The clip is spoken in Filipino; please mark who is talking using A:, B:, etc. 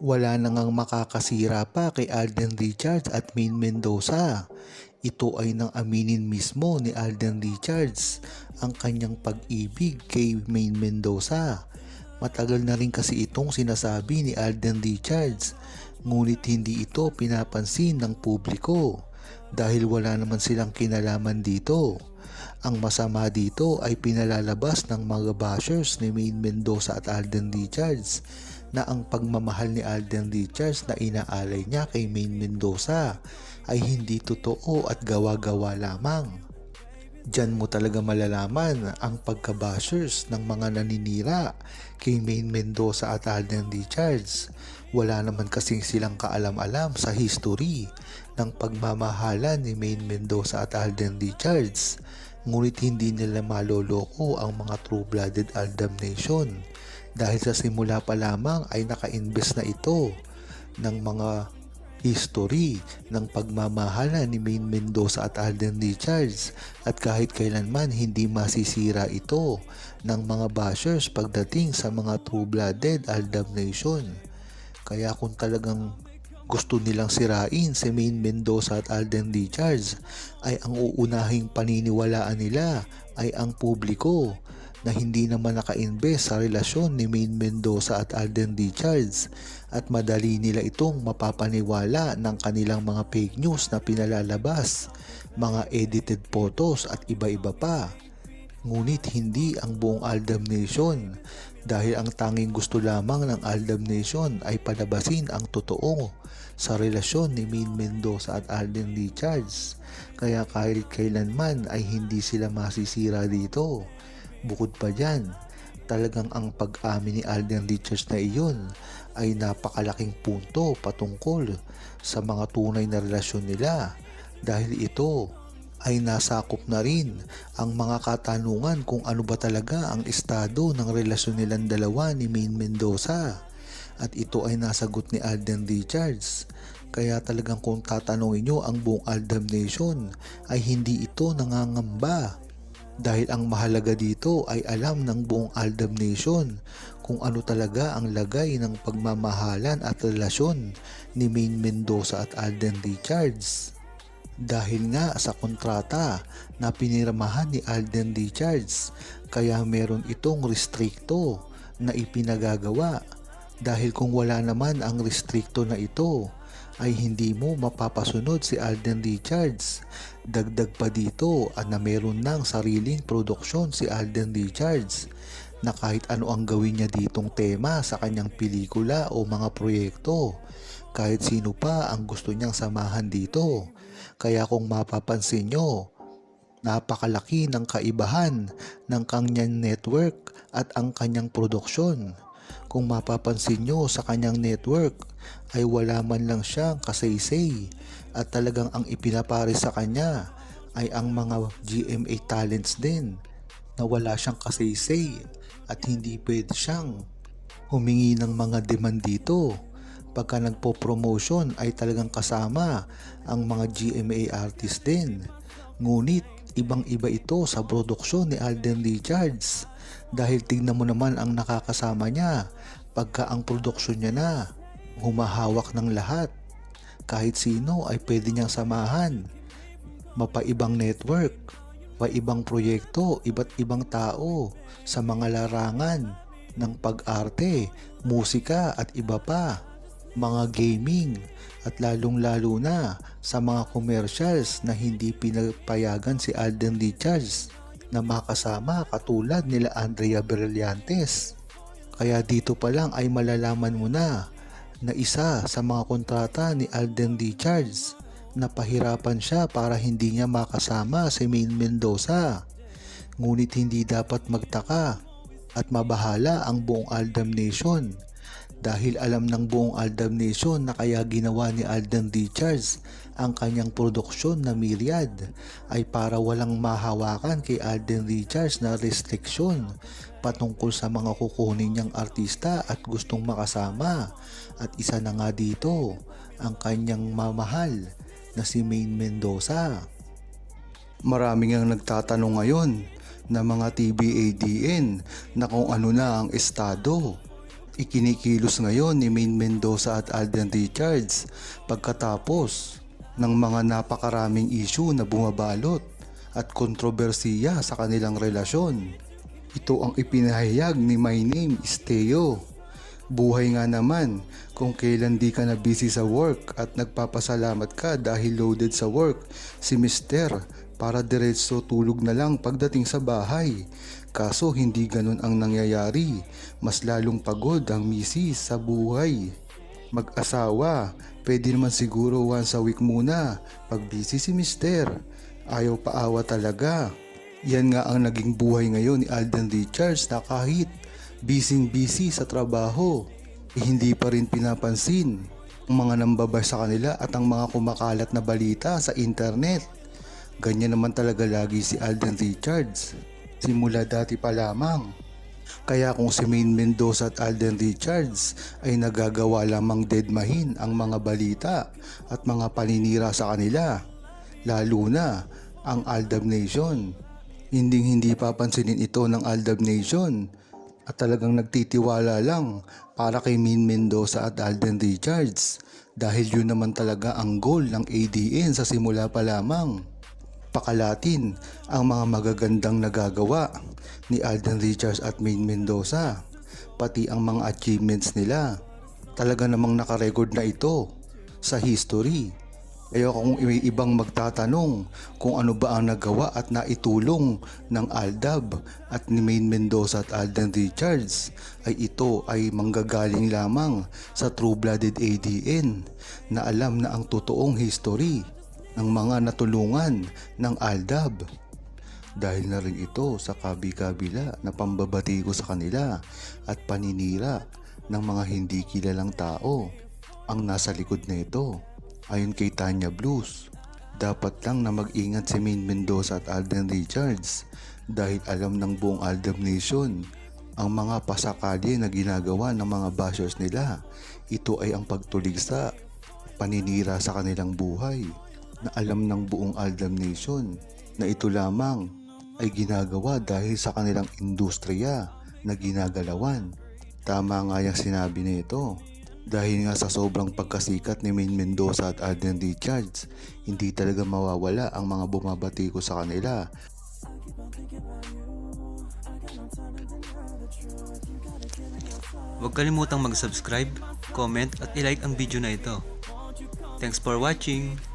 A: Wala na ngang makakasira pa kay Alden Richards at Maine Mendoza. Ito ay nang aminin mismo ni Alden Richards ang kanyang pag-ibig kay Maine Mendoza. Matagal na rin kasi itong sinasabi ni Alden Richards ngunit hindi ito pinapansin ng publiko dahil wala naman silang kinalaman dito. Ang masama dito ay pinalalabas ng mga bashers ni Maine Mendoza at Alden Richards na ang pagmamahal ni Alden Richards na inaalay niya kay Maine Mendoza ay hindi totoo at gawa-gawa lamang. Diyan mo talaga malalaman ang pagkabashers ng mga naninira kay Maine Mendoza at Alden Richards. Wala naman kasing silang kaalam-alam sa history ng pagmamahalan ni Maine Mendoza at Alden Richards. Ngunit hindi nila maloloko ang mga true-blooded Aldam Nation dahil sa simula pa lamang ay naka-invest na ito ng mga history ng pagmamahala ni Maine Mendoza at Alden Richards at kahit kailanman hindi masisira ito ng mga bashers pagdating sa mga true-blooded Aldam Nation. Kaya kung talagang gusto nilang sirain si Maine Mendoza at Alden Richards ay ang uunahing paniniwalaan nila ay ang publiko na hindi naman naka-invest sa relasyon ni Maine Mendoza at Alden Richards at madali nila itong mapapaniwala ng kanilang mga fake news na pinalalabas, mga edited photos at iba-iba pa. Ngunit hindi ang buong Aldam Nation dahil ang tanging gusto lamang ng Aldam Nation ay palabasin ang totoo sa relasyon ni Maine Mendoza at Alden Richards. Kaya kahit kailanman ay hindi sila masisira dito. Bukod pa dyan, talagang ang pag-amin ni Alden Richards na iyon ay napakalaking punto patungkol sa mga tunay na relasyon nila dahil ito ay nasakop na rin ang mga katanungan kung ano ba talaga ang estado ng relasyon nilang dalawa ni Maine Mendoza at ito ay nasagot ni Alden Richards. Kaya talagang kung tatanungin nyo ang buong Aldam Nation ay hindi ito nangangamba dahil ang mahalaga dito ay alam ng buong Aldam Nation kung ano talaga ang lagay ng pagmamahalan at relasyon ni Maine Mendoza at Alden Richards. Dahil nga sa kontrata na pinirmahan ni Alden Richards kaya meron itong restrikto na ipinagagawa dahil kung wala naman ang restrikto na ito ay hindi mo mapapasunod si Alden Richards. Dagdag pa dito at na meron ng sariling produksyon si Alden Richards na kahit ano ang gawin niya ditong tema sa kanyang pelikula o mga proyekto. Kahit sino pa ang gusto niyang samahan dito. Kaya kung mapapansin nyo, napakalaki ng kaibahan ng kanyang network at ang kanyang produksyon. Kung mapapansin nyo sa kanyang network ay wala man lang siyang kasaysay at talagang ang ipinapare sa kanya ay ang mga GMA talents din na wala siyang kasaysay at hindi pwede siyang humingi ng mga demand dito. Pagka nagpo-promotion ay talagang kasama ang mga GMA artist din. Ngunit ibang iba ito sa produksyon ni Alden Richards dahil tingnan mo naman ang nakakasama niya pagka ang produksyon niya na humahawak ng lahat. Kahit sino ay pwede niyang samahan. Mapaibang network, paibang proyekto, iba't ibang tao sa mga larangan ng pag-arte, musika at iba pa, mga gaming at lalong-lalo na sa mga commercials na hindi pinapayagan si Alden Richards na makasama katulad nila Andrea Brillantes. Kaya dito pa lang ay malalaman mo na na isa sa mga kontrata ni Alden Richards na pahirapan siya para hindi niya makasama si Maine Mendoza. Ngunit hindi dapat magtaka at mabahala ang buong Aldam Nation dahil alam ng buong Aldam Nation na kaya ginawa ni Alden Richards ang kanyang produksyon na Myriad ay para walang mahawakan kay Alden Richards na restriksyon patungkol sa mga kukunin niyang artista at gustong makasama at isa na nga dito ang kanyang mamahal na si Maine Mendoza. Marami ang nagtatanong ngayon na mga TBADN na kung ano na ang estado Ikinikilos ngayon ni Main Mendoza at Alden Richards pagkatapos ng mga napakaraming issue na bumabalot at kontrobersiya sa kanilang relasyon. Ito ang ipinahayag ni My Name is Teo. Buhay nga naman kung kailan di ka na busy sa work at nagpapasalamat ka dahil loaded sa work si Mister para diretso tulog na lang pagdating sa bahay. Kaso hindi ganun ang nangyayari. Mas lalong pagod ang misis sa buhay. Mag-asawa, pwede naman siguro once a week muna pag busy si Mister. Ayaw paawa talaga. Yan nga ang naging buhay ngayon ni Alden Richards na kahit busy busy sa trabaho, eh, hindi pa rin pinapansin ang mga nambabay sa kanila at ang mga kumakalat na balita sa internet. Ganyan naman talaga lagi si Alden Richards. Simula dati pa lamang. Kaya kung si Main Mendoza at Alden Richards ay nagagawa lamang deadmahin ang mga balita at mga paninira sa kanila, lalo na ang Aldab Nation. Hindi hindi papansinin ito ng Aldab Nation at talagang nagtitiwala lang para kay Min Mendoza at Alden Richards dahil yun naman talaga ang goal ng ADN sa simula pa lamang. Pakalatin ang mga magagandang nagagawa ni Alden Richards at Min Mendoza pati ang mga achievements nila. Talaga namang nakarecord na ito sa history. Kaya kung may ibang magtatanong kung ano ba ang nagawa at naitulong ng Aldab at ni Main Mendoza at Alden Richards ay ito ay manggagaling lamang sa true-blooded ADN na alam na ang totoong history ng mga natulungan ng Aldab. Dahil na rin ito sa kabi-kabila na pambabati ko sa kanila at paninira ng mga hindi kilalang tao ang nasa likod na ito. Ayon kay Tanya Blues, dapat lang na mag-ingat si Main Mendoza at Alden Richards dahil alam ng buong Aldab Nation ang mga pasakali na ginagawa ng mga bashers nila. Ito ay ang pagtuligsa, paninira sa kanilang buhay na alam ng buong Aldab Nation na ito lamang ay ginagawa dahil sa kanilang industriya na ginagalawan. Tama nga yung sinabi nito. Dahil nga sa sobrang pagkasikat ni Main Mendoza at Alden Richards, hindi talaga mawawala ang mga bumabati ko sa kanila.
B: Huwag kalimutang mag-subscribe, comment at ilike ang video na ito. Thanks for watching!